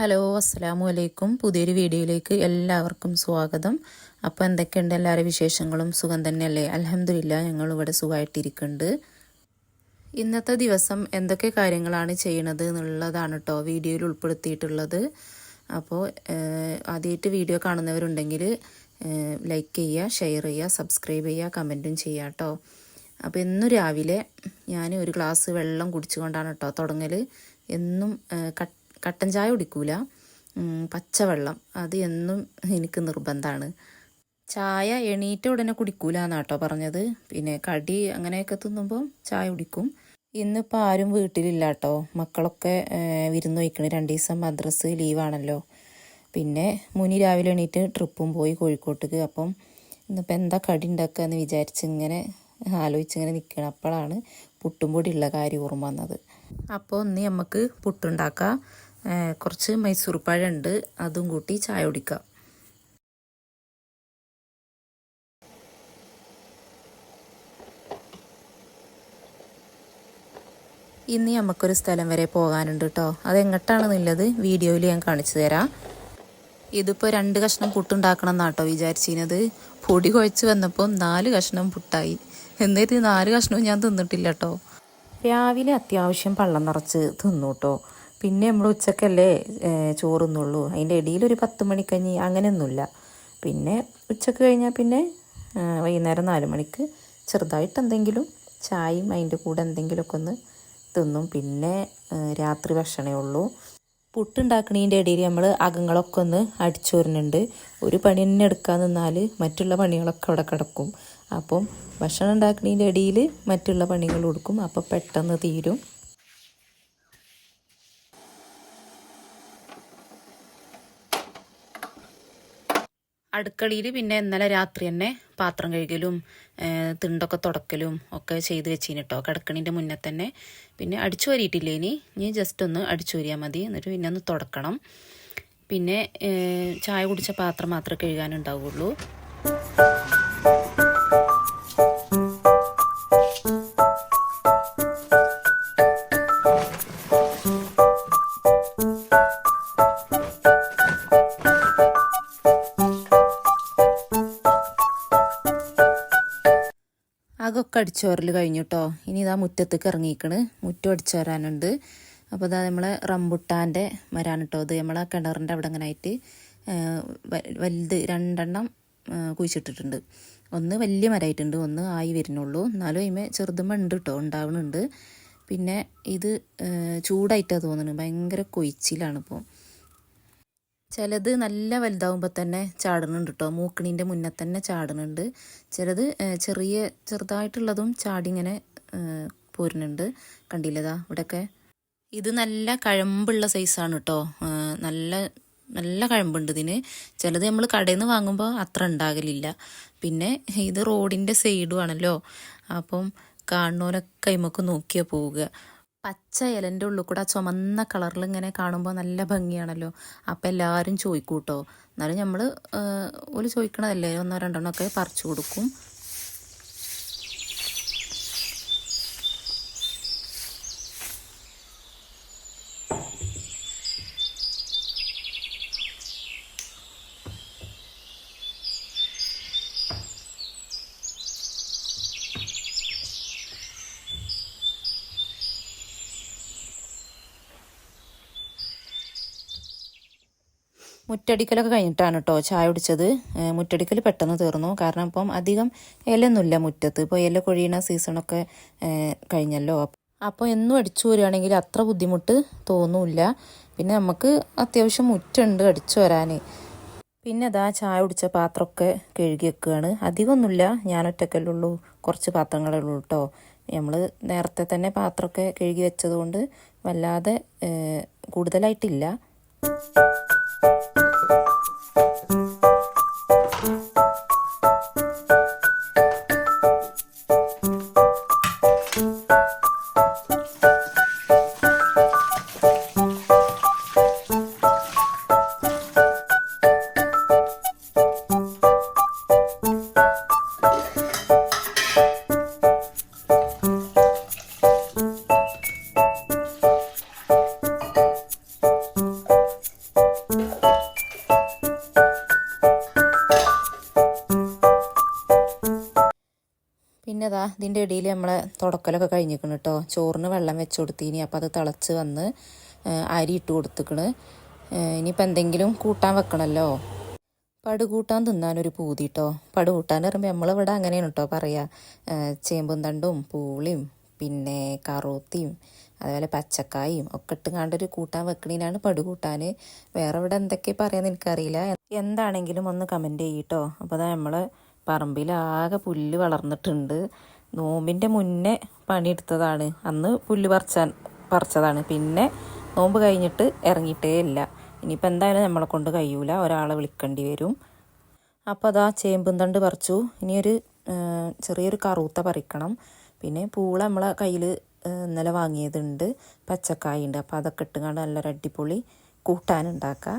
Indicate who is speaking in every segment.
Speaker 1: Hello അസ്സാം വലൈക്കും പുതിയൊരു വീഡിയോയിലേക്ക് എല്ലാവർക്കും സ്വാഗതം. അപ്പോൾ എന്തൊക്കെയുണ്ട് എല്ലാവരുടെ വിശേഷങ്ങളും? സുഖം തന്നെയല്ലേ? അലഹമില്ല ഞങ്ങളിവിടെ സുഖമായിട്ടിരിക്കുന്നുണ്ട് ഇന്നത്തെ ദിവസം എന്തൊക്കെ കാര്യങ്ങളാണ് ചെയ്യണത് എന്നുള്ളതാണ് കേട്ടോ വീഡിയോയിൽ ഉൾപ്പെടുത്തിയിട്ടുള്ളത്. അപ്പോൾ ആദ്യമായിട്ട് വീഡിയോ കാണുന്നവരുണ്ടെങ്കിൽ ലൈക്ക് ചെയ്യുക ഷെയർ ചെയ്യുക സബ്സ്ക്രൈബ് ചെയ്യുക കമന്റും ചെയ്യുക കേട്ടോ അപ്പോൾ ഇന്ന് രാവിലെ ഞാൻ ഒരു ഗ്ലാസ് വെള്ളം കുടിച്ചുകൊണ്ടാണ് കേട്ടോ തുടങ്ങൽ എന്നും കട്ട് കട്ടൻ ചായ കുടിക്കൂല. പച്ചവെള്ളം. അത് എന്നും എനിക്ക് നിർബന്ധമാണ് ചായ എണീറ്റ ഉടനെ കുടിക്കൂല എന്നാട്ടോ പറഞ്ഞത്. പിന്നെ കടി അങ്ങനെയൊക്കെ തിന്നുമ്പോൾ ചായ കുടിക്കും. ഇന്നിപ്പോൾ ആരും വീട്ടിലില്ല കേട്ടോ മക്കളൊക്കെ വിരുന്ന് വയ്ക്കണ് രണ്ട് ദിവസം മദ്രസ് ലീവാണല്ലോ. പിന്നെ മുനി രാവിലെ എണീറ്റ് ട്രിപ്പും പോയി കോഴിക്കോട്ടേക്ക്. അപ്പം ഇന്നിപ്പോൾ എന്താ കടി ഉണ്ടാക്കുക എന്ന് വിചാരിച്ച് ഇങ്ങനെ ആലോചിച്ചിങ്ങനെ നിൽക്കണം അപ്പോഴാണ് പുട്ടും പൊടിയുള്ള കാര്യം ഓർമ്മ വന്നത്. അപ്പോൾ ഒന്ന് നമുക്ക് പുട്ടുണ്ടാക്കാം. കുറച്ച് മൈസൂർ പഴമുണ്ട് അതും കൂട്ടി ചായ കുടിക്കാം. ഇന്ന് നമുക്കൊരു സ്ഥലം വരെ പോകാനുണ്ട് കേട്ടോ അതെങ്ങട്ടാണെന്നുള്ളത് വീഡിയോയിൽ ഞാൻ കാണിച്ചു തരാം. ഇതിപ്പോൾ രണ്ട് കഷ്ണം പുട്ടുണ്ടാക്കണം എന്നാട്ടോ വിചാരിച്ചിരുന്നത്. പൊടി കുഴച്ച് വന്നപ്പോൾ നാല് കഷ്ണം പുട്ടായി. എന്നിട്ട് നാല് കഷ്ണവും ഞാൻ തിന്നിട്ടില്ല കേട്ടോ രാവിലെ അത്യാവശ്യം പള്ളം നിറച്ച് തിന്നു കേട്ടോ പിന്നെ നമ്മൾ ഉച്ചക്കല്ലേ ചോറുന്നുള്ളൂ. അതിന്റെ ഇടയിൽ ഒരു പത്ത് മണിക്കഞ്ഞി അങ്ങനെയൊന്നുമില്ല. പിന്നെ ഉച്ചയ്ക്ക് കഴിഞ്ഞാൽ പിന്നെ വൈകുന്നേരം നാല് മണിക്ക് ചെറുതായിട്ട് എന്തെങ്കിലും ചായയും അതിന്റെ കൂടെ എന്തെങ്കിലുമൊക്കെ ഒന്ന് തിന്നും. പിന്നെ രാത്രി ഭക്ഷണമേ ഉള്ളൂ. പുട്ടുണ്ടാക്കണതിന്റെ ഇടയിൽ നമ്മൾ അകങ്ങളൊക്കെ ഒന്ന് അടിച്ചു വരുന്നുണ്ട് ഒരു പണി തന്നെ എടുക്കാൻ നിന്നാൽ മറ്റുള്ള പണികളൊക്കെ അവിടെ കിടക്കും. അപ്പം ഭക്ഷണം ഉണ്ടാക്കണതിന്റെ ഇടയിൽ മറ്റുള്ള പണികൾ കൊടുക്കും. അപ്പോൾ പെട്ടെന്ന് തീരും. അടുക്കളയിൽ പിന്നെ ഇന്നലെ രാത്രി തന്നെ പാത്രം കഴുകലും തിണ്ടൊക്കെ തുടക്കലും ഒക്കെ ചെയ്ത് വെച്ചിന് കേട്ടോ കിടക്കണിന്റെ മുന്നേ തന്നെ. പിന്നെ അടിച്ചു വരിയിട്ടില്ല ഇനി? ഇനി ജസ്റ്റ് ഒന്ന് അടിച്ചു വരിയാൽ മതി. എന്നിട്ട് പിന്നെ ഒന്ന് തുടക്കണം. പിന്നെ ചായ കുടിച്ച പാത്രം മാത്രമേ കഴുകാനുണ്ടാവുള്ളൂ. അകൊക്കെ അടിച്ചു കഴിഞ്ഞു കേട്ടോ ഇനി ഇതാ മുറ്റത്തേക്ക് ഇറങ്ങിക്കണ് മുറ്റം അടിച്ചു വരാനുണ്ട് അപ്പോൾ ഇതാ നമ്മളെ റംബുട്ടാന്റെ മരാണ് കേട്ടോ ഇത്. നമ്മളെ കിണറിന്റെ അവിടെ അങ്ങനെ ആയിട്ട് വലുത് രണ്ടെണ്ണം കുഴിച്ചിട്ടിട്ടുണ്ട്. ഒന്ന് വലിയ മരമായിട്ടുണ്ട് ഒന്ന് ആയി വരുന്നുള്ളൂ. എന്നാലും അതിമേ ചെറുതുമ്മ ഉണ്ട് കേട്ടോ ഉണ്ടാവുന്നുണ്ട് പിന്നെ ഇത് ചൂടായിട്ടാണ് തോന്നുന്നത് ഭയങ്കര കൊയിച്ചിലാണ് ഇപ്പോൾ ചിലത് നല്ല വലുതാവുമ്പോൾ തന്നെ ചാടുന്നുണ്ട് കേട്ടോ മൂക്കണീന്റെ മുന്നേ തന്നെ ചാടുന്നുണ്ട്. ചിലത് ചെറിയ ചെറുതായിട്ടുള്ളതും ചാടി ഇങ്ങനെ പോരുന്നുണ്ട്. കണ്ടില്ലതാ ഇവിടെയൊക്കെ ഇത് നല്ല കഴമ്പുള്ള സൈസാണ് കേട്ടോ നല്ല നല്ല കഴമ്പുണ്ട് ഇതിന്. ചിലത് നമ്മൾ കടയിൽ നിന്ന് വാങ്ങുമ്പോൾ അത്ര ഉണ്ടാകലില്ല. പിന്നെ ഇത് റോഡിന്റെ സൈഡും ആണല്ലോ. അപ്പം കാണുന്നവരൊക്കെ കൈമൊക്കെ നോക്കിയാൽ പോവുക. പച്ച ഇലന്റെ ഉള്ളിൽ കൂടെ ആ ചുമന്ന കളറിൽ ഇങ്ങനെ കാണുമ്പോൾ നല്ല ഭംഗിയാണല്ലോ. അപ്പോൾ എല്ലാവരും ചോദിക്കൂട്ടോ. എന്നാലും നമ്മൾ ഒരു ചോദിക്കണതല്ലേ? ഒന്നോ രണ്ടെണ്ണമൊക്കെ പറിച്ചു കൊടുക്കും. മുറ്റടിക്കലൊക്കെ കഴിഞ്ഞിട്ടാണ് കേട്ടോ ചായ കുടിച്ചത്. മുറ്റടിക്കൽ പെട്ടെന്ന് തീർന്നു. കാരണം ഇപ്പം അധികം ഇലയൊന്നുമില്ല മുറ്റത്ത്. ഇപ്പോൾ ഇല കൊഴിയണ സീസണൊക്കെ കഴിഞ്ഞല്ലോ. അപ്പോൾ എന്നും അടിച്ചു വരികയാണെങ്കിൽ അത്ര ബുദ്ധിമുട്ട് തോന്നൂല്ല. പിന്നെ നമുക്ക് അത്യാവശ്യം മുറ്റുണ്ട് അടിച്ചു വരാൻ പിന്നെ അതാ ചായ കുടിച്ച പാത്രമൊക്കെ കഴുകി വെക്കുകയാണ്. അധികമൊന്നുമില്ല. ഞാൻ ഒറ്റക്കല്ലേ ഉള്ളൂ. കുറച്ച് പാത്രങ്ങളേ ഉള്ളൂ കേട്ടോ നമ്മൾ നേരത്തെ തന്നെ പാത്രമൊക്കെ കഴുകി വെച്ചതുകൊണ്ട് വല്ലാതെ ഏഹ്, കൂടുതലായിട്ടില്ല അതാ ഇതിന്റെ ഇടയിൽ നമ്മളെ തുടക്കലൊക്കെ കഴിഞ്ഞിരിക്കണം കേട്ടോ ചോറിന് വെള്ളം വെച്ച് കൊടുത്തിനി. അപ്പോൾ അത് തിളച്ച് വന്ന് അരി ഇട്ട് കൊടുത്തിക്കണ്. ഇനിയിപ്പോൾ എന്തെങ്കിലും കൂട്ടാൻ വെക്കണമല്ലോ പടുകൂട്ടാൻ തിന്നാനൊരു പൂതി കേട്ടോ പടുകൂട്ടാൻ പറയുമ്പോൾ നമ്മളിവിടെ അങ്ങനെയാണ് കേട്ടോ പറയുക ചേമ്പും തണ്ടും പൂളിയും പിന്നെ കറൂത്തിയും അതുപോലെ പച്ചക്കായും ഒക്കെ ഇട്ടുകാണ്ടൊരു കൂട്ടാൻ വെക്കണീനാണ് പടുകൂട്ടാൻ വേറെ ഇവിടെ എന്തൊക്കെ പറയാമെന്ന് എനിക്കറിയില്ല. എന്താണെങ്കിലും ഒന്ന് കമന്റ് ചെയ്യട്ടോ അപ്പോൾ അതാ നമ്മൾ പറമ്പിൽ ആകെ പുല്ല് വളർന്നിട്ടുണ്ട്. നോമ്പിന്റെ മുന്നേ പണിയെടുത്തതാണ്. അന്ന് പുല്ല് പറിച്ചാൻ പറിച്ചതാണ്. പിന്നെ നോമ്പ് കഴിഞ്ഞിട്ട് ഇറങ്ങിയിട്ടേ ഇല്ല. ഇനിയിപ്പോൾ എന്തായാലും നമ്മളെ കൊണ്ട് കഴിയൂല. ഒരാളെ വിളിക്കേണ്ടി വരും. അപ്പോൾ അതാ ചേമ്പും തണ്ട് പറിച്ചു. ഇനിയൊരു ചെറിയൊരു കറൂത്ത പറിക്കണം. പിന്നെ പൂള നമ്മളെ കയ്യിൽ ഇന്നലെ വാങ്ങിയതുണ്ട്. പച്ചക്കായ ഉണ്ട് അപ്പോൾ അതൊക്കെ ഇട്ടുകൊണ്ട് നല്ലൊരു അടിപൊളി കൂട്ടാനുണ്ടാക്കാം.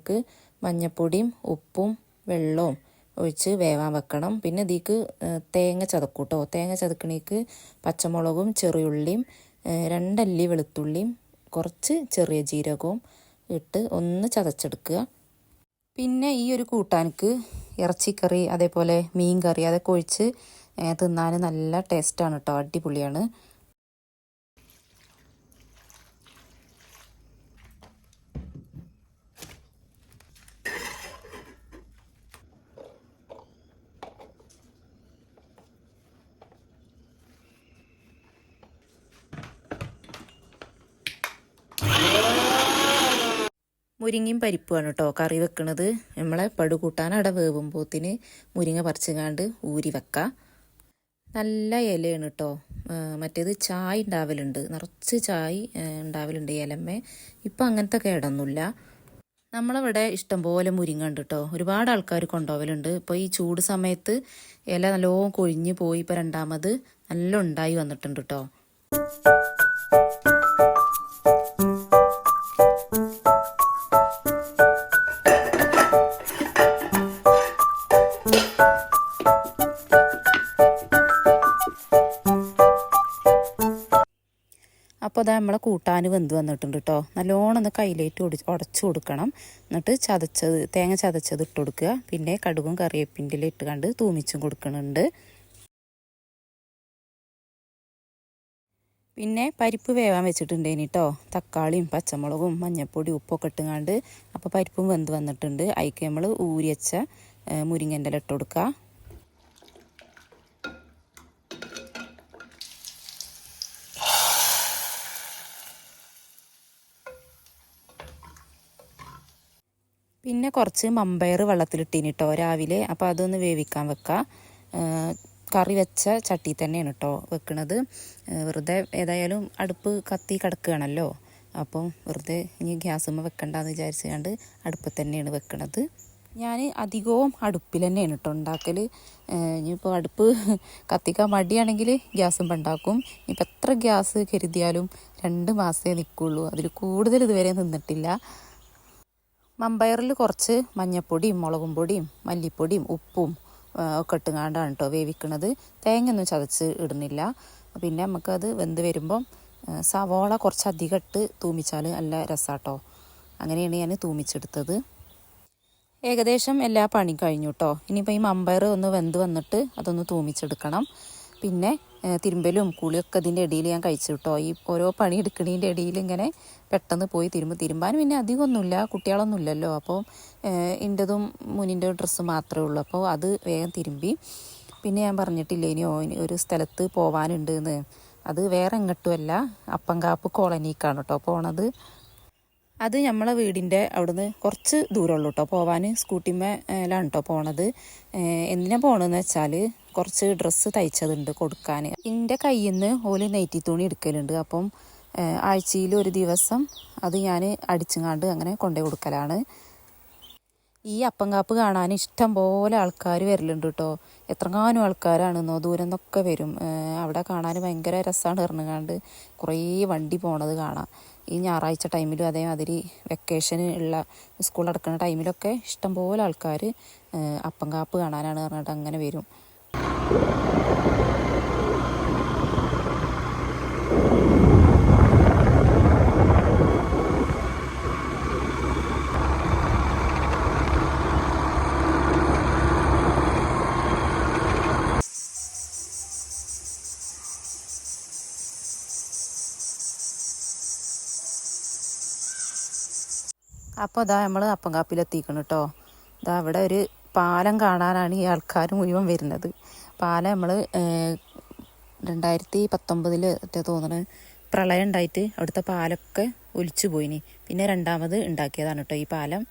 Speaker 1: കൂട്ടാനിക്ക് മഞ്ഞപ്പൊടിയും ഉപ്പും വെള്ളവും ഒഴിച്ച് വേവാൻ വെക്കണം. പിന്നെ ഇതിക്ക് തേങ്ങ ചതക്കൂട്ടോ തേങ്ങ ചതക്കണേക്ക് പച്ചമുളകും ചെറിയുള്ളിയും രണ്ടല്ലി വെളുത്തുള്ളിയും കുറച്ച് ചെറിയ ജീരകവും ഇട്ട് ഒന്ന് ചതച്ചെടുക്കുക. പിന്നെ ഈ ഒരു കൂട്ടാനക്ക് ഇറച്ചിക്കറി അതേപോലെ മീൻ കറി അതൊക്കെ ഒഴിച്ച് തിന്നാൻ നല്ല ടേസ്റ്റാണ് കേട്ടോ അടിപൊളിയാണ്. മുരിങ്ങയും പരിപ്പുമാണ് കേട്ടോ കറി വെക്കുന്നത് നമ്മളെ പടുകൂട്ടാൻ അട വേവുമ്പോത്തിന് മുരിങ്ങ പറിച്ചുകാണ്ട് ഊരി വെക്കാം. നല്ല ഇലയാണ് കേട്ടോ. മറ്റേത് ചായ ഉണ്ടാവലുണ്ട് നിറച്ച് ചായ ഉണ്ടാവലുണ്ട് ഇലമ്മേ. ഇപ്പം അങ്ങനത്തെ കേടൊന്നുമില്ല. നമ്മളവിടെ ഇഷ്ടംപോലെ മുരിങ്ങ ഉണ്ട് കേട്ടോ. ഒരുപാട് ആൾക്കാർ കൊണ്ടുപോകലുണ്ട് ഇപ്പോൾ ഈ ചൂട് സമയത്ത് ഇല നല്ലോണം കൊഴിഞ്ഞ് പോയി ഇപ്പോൾ രണ്ടാമത് നല്ല ഉണ്ടായി വന്നിട്ടുണ്ട് കേട്ടോ. അപ്പോൾ അതാ നമ്മളെ കൂട്ടാൻ വെന്ത് വന്നിട്ടുണ്ട് കേട്ടോ നല്ലോണം ഒന്ന് കയ്യിലേറ്റ് ഒടി ഉടച്ചു കൊടുക്കണം. എന്നിട്ട് ചതച്ചത് തേങ്ങ ചതച്ചത് ഇട്ട് കൊടുക്കുക. പിന്നെ കടുകും കറിവേപ്പിന്റെ ഇട്ട് കണ്ട് തൂമിച്ചും കൊടുക്കുന്നുണ്ട് പിന്നെ പരിപ്പ് വേവാൻ വെച്ചിട്ടുണ്ടേനി കേട്ടോ തക്കാളിയും പച്ചമുളകും മഞ്ഞൾപ്പൊടി ഉപ്പൊക്കെ ഇട്ടുങ്ങാണ്ട് അപ്പോൾ പരിപ്പും വെന്ത് വന്നിട്ടുണ്ട്. അതിക്ക് നമ്മൾ ഊരിയച്ച മുരിങ്ങന്റെ ഇല ഇട്ട് കൊടുക്കുക. പിന്നെ കുറച്ച് മമ്പയർ വെള്ളത്തിലിട്ടീന് കേട്ടോ രാവിലെ. അപ്പോൾ അതൊന്ന് വേവിക്കാൻ വെക്കാം. കറി വെച്ച ചട്ടി തന്നെയാണ് കേട്ടോ വെക്കുന്നത് വെറുതെ ഏതായാലും അടുപ്പ് കത്തി കിടക്കുകയാണല്ലോ അപ്പം വെറുതെ ഇനി ഗ്യാസുമ്മ വെക്കണ്ടെന്ന് വിചാരിച്ചുകൊണ്ട് അടുപ്പ് തന്നെയാണ് വെക്കുന്നത് ഞാൻ അധികവും അടുപ്പിൽ തന്നെയാണ് കേട്ടോ ഉണ്ടാക്കൽ ഇനിയിപ്പോൾ അടുപ്പ് കത്തിക്കാൻ മടിയാണെങ്കിൽ ഗ്യാസും ഉണ്ടാക്കും. ഇനിയിപ്പോൾ എത്ര ഗ്യാസ് കരുതിയാലും രണ്ട് മാസമേ നിൽക്കുള്ളൂ അതിൽ കൂടുതൽ ഇതുവരെ നിന്നിട്ടില്ല. മമ്പയറിൽ കുറച്ച് മഞ്ഞപ്പൊടിയും മുളകും പൊടിയും മല്ലിപ്പൊടിയും ഉപ്പും ഒക്കെ ഇട്ടുങ്ങാണ്ടാണ് കേട്ടോ വേവിക്കണത്. തേങ്ങയൊന്നും ചതച്ച് ഇടുന്നില്ല. പിന്നെ നമുക്കത് വെന്ത് വരുമ്പം സവോള കുറച്ച് അധികം ഇട്ട് തൂമിച്ചാൽ നല്ല രസാട്ടോ. അങ്ങനെയാണ് ഞാൻ തൂമിച്ചെടുത്തത്. ഏകദേശം എല്ലാ പണിയും കഴിഞ്ഞു കേട്ടോ ഇനിയിപ്പോൾ ഈ മമ്പയർ ഒന്ന് വെന്ത് വന്നിട്ട് അതൊന്ന് തൂമിച്ചെടുക്കണം. പിന്നെ തിരുമ്പലും കുളിയൊക്കെ ഇതിന്റെ ഇടയിൽ ഞാൻ കഴിച്ചു കേട്ടോ ഈ ഓരോ പണി എടുക്കണതിന്റെ ഇടയിൽ ഇങ്ങനെ പെട്ടെന്ന് പോയി തിരുമ്പ്. തിരുമ്പാൻ പിന്നെ അധികമൊന്നുമില്ല കുട്ടികളൊന്നും ഇല്ലല്ലോ അപ്പോൾ എന്റെതും മുനിന്റെ ഡ്രസ്സ് മാത്രമേ ഉള്ളൂ. അപ്പോൾ അത് വേഗം തിരുമ്പി. പിന്നെ ഞാൻ പറഞ്ഞിട്ടില്ലേ ഇനി ഒരു സ്ഥലത്ത് പോവാനുണ്ട് എന്ന് അത് വേറെ എങ്ങോട്ടുമല്ല അപ്പങ്കാപ്പ് കോളനിക്കാണ് കേട്ടോ പോണത് അത് നമ്മളെ വീടിന്റെ അവിടുന്ന് കുറച്ച് ദൂരമുള്ളൂ കേട്ടോ പോവാൻ സ്കൂട്ടിമേലാണ് കേട്ടോ പോണത്. എന്തിനാണ് എന്തിനാ പോണെന്ന് വെച്ചാൽ കുറച്ച് ഡ്രസ്സ് തയ്ച്ചതുണ്ട് കൊടുക്കാൻ. എന്റെ കയ്യിൽ നിന്ന് ഓൽ നെറ്റി തുണി എടുക്കലുണ്ട്. അപ്പം ആഴ്ചയിൽ ഒരു ദിവസം അത് ഞാൻ അടിച്ചുങ്ങാണ്ട് അങ്ങനെ കൊണ്ടു കൊടുക്കലാണ്. ഈ അപ്പങ്കാപ്പ് കാണാൻ ഇഷ്ടം പോലെ ആൾക്കാർ വരലുണ്ട് കേട്ടോ എത്രങ്ങാനും ആൾക്കാരാണെന്നോ ദൂരം നിന്നൊക്കെ വരും. അവിടെ കാണാൻ ഭയങ്കര രസമാണ് ഇറങ്ങാണ്ട് കുറേ വണ്ടി പോണത് കാണാം ഈ ഞായറാഴ്ച ടൈമിലും അതേമാതിരി വെക്കേഷന് ഉള്ള സ്കൂൾ അടക്കുന്ന ടൈമിലൊക്കെ ഇഷ്ടം പോലെ ആൾക്കാർ അപ്പങ്കാപ്പ് കാണാനാണ് പറഞ്ഞിട്ട് അങ്ങനെ വരും. അപ്പോൾ ഇതാ നമ്മൾ അപ്പം കാപ്പിലെത്തിക്കണം കേട്ടോ ഇതാ അവിടെ ഒരു പാലം കാണാനാണ് ഈ ആൾക്കാർ മുഴുവൻ വരുന്നത്. പാലം നമ്മൾ രണ്ടായിരത്തി പത്തൊമ്പതിൽ തോന്നുന്നത് പ്രളയം ഉണ്ടായിട്ട് അവിടുത്തെ പാലൊക്കെ ഒലിച്ചു പോയിനി. പിന്നെ രണ്ടാമത് ഉണ്ടാക്കിയതാണ് കേട്ടോ ഈ പാലം.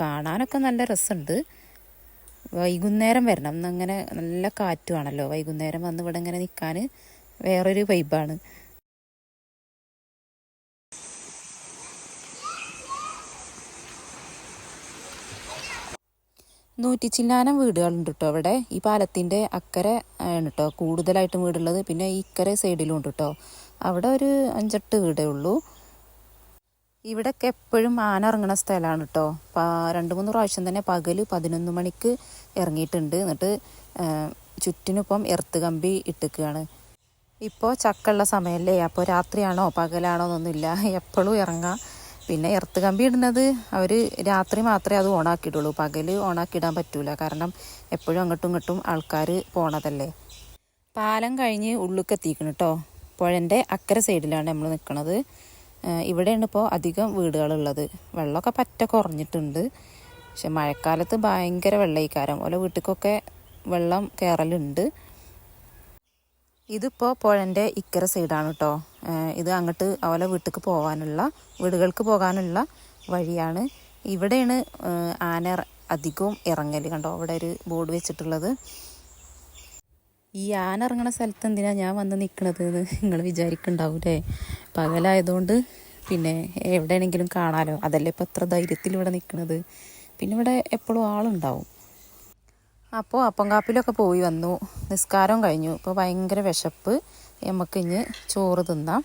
Speaker 1: കാണാനൊക്കെ നല്ല രസമുണ്ട് വൈകുന്നേരം വരണം. അങ്ങനെ നല്ല കാറ്റുമാണല്ലോ വൈകുന്നേരം വന്ന് ഇവിടെ ഇങ്ങനെ നിൽക്കാൻ വേറൊരു വൈബാണ് നൂറ്റി ചില്ലാനം വീടുകളുണ്ട് കേട്ടോ അവിടെ. ഈ പാലത്തിന്റെ അക്കരെ ആണ് കേട്ടോ കൂടുതലായിട്ടും വീടുള്ളത്. പിന്നെ ഈ ഇക്കരെ സൈഡിലും ഉണ്ട് കേട്ടോ അവിടെ ഒരു അഞ്ചെട്ട് വീടേ ഉള്ളൂ. ഇവിടെയൊക്കെ എപ്പോഴും ആന ഇറങ്ങുന്ന സ്ഥലമാണ് കേട്ടോ രണ്ട് മൂന്ന് പ്രാവശ്യം തന്നെ പകൽ പതിനൊന്ന് മണിക്ക് ഇറങ്ങിയിട്ടുണ്ട്. എന്നിട്ട് ചുറ്റിനിപ്പം എർത്ത് കമ്പി ഇട്ടിക്കുകയാണ് ഇപ്പോൾ ചക്കുള്ള സമയമല്ലേ അപ്പോൾ രാത്രിയാണോ പകലാണോ എന്നൊന്നുമില്ല. എപ്പോഴും ഇറങ്ങാം. പിന്നെ എർത്ത് കമ്പി ഇടുന്നത് അവർ രാത്രി മാത്രമേ അത് ഓണാക്കിയിടുള്ളൂ. പകൽ ഓണാക്കിയിടാൻ പറ്റൂല. കാരണം എപ്പോഴും അങ്ങോട്ടും ഇങ്ങോട്ടും ആൾക്കാർ പോണതല്ലേ. പാലം കഴിഞ്ഞ് ഉള്ളിലേക്ക് എത്തിക്കണം കേട്ടോ പുഴന്റെ അക്കര സൈഡിലാണ് നമ്മൾ നിൽക്കുന്നത് ഇവിടെയാണ് ഇപ്പോൾ അധികം വീടുകളുള്ളത്. വെള്ളമൊക്കെ പറ്റ കുറഞ്ഞിട്ടുണ്ട്. പക്ഷെ മഴക്കാലത്ത് ഭയങ്കര വെള്ളയിക്കാരം ഓല വീട്ടിലേക്കൊക്കെ വെള്ളം കയറലുണ്ട് ഇതിപ്പോൾ പുഴന്റെ ഇക്കര സൈഡാണ് കേട്ടോ ഇത് അങ്ങോട്ട് അവലെ വീട്ടിലേക്ക് പോകാനുള്ള വീടുകൾക്ക് പോകാനുള്ള വഴിയാണ്. ഇവിടെയാണ് ആന അധികവും ഇറങ്ങൽ കണ്ടോ? അവിടെ ഒരു ബോർഡ് വെച്ചിട്ടുള്ളത്. ഈ ആന ഇറങ്ങണ സ്ഥലത്ത് എന്തിനാണ് ഞാൻ വന്ന് നിൽക്കുന്നത് എന്ന് നിങ്ങൾ വിചാരിക്കുന്നുണ്ടാവൂലേ പകലായതുകൊണ്ട് പിന്നെ എവിടെയാണെങ്കിലും കാണാലോ? അതല്ലേ ഇപ്പോൾ എത്ര ധൈര്യത്തിൽ ഇവിടെ നിൽക്കുന്നത് പിന്നെ ഇവിടെ എപ്പോഴും ആളുണ്ടാവും. അപ്പോൾ അപ്പം കാപ്പിലൊക്കെ പോയി വന്നു. നിസ്കാരം കഴിഞ്ഞു. ഇപ്പോൾ ഭയങ്കര വിശപ്പ്. നമുക്ക് ഇനി ചോറ് തിന്നാം.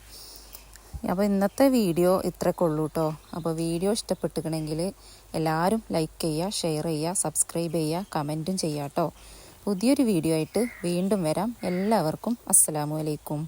Speaker 1: അപ്പോൾ ഇന്നത്തെ വീഡിയോ ഇത്രയൊക്കെ ഉള്ളൂ കേട്ടോ അപ്പോൾ വീഡിയോ ഇഷ്ടപ്പെട്ടിക്കണമെങ്കിൽ എല്ലാവരും ലൈക്ക് ചെയ്യുക ഷെയർ ചെയ്യുക സബ്സ്ക്രൈബ് ചെയ്യുക കമന്റും ചെയ്യുക കേട്ടോ പുതിയൊരു വീഡിയോ ആയിട്ട് വീണ്ടും വരാം. എല്ലാവർക്കും അസ്സലാമു അലൈക്കും.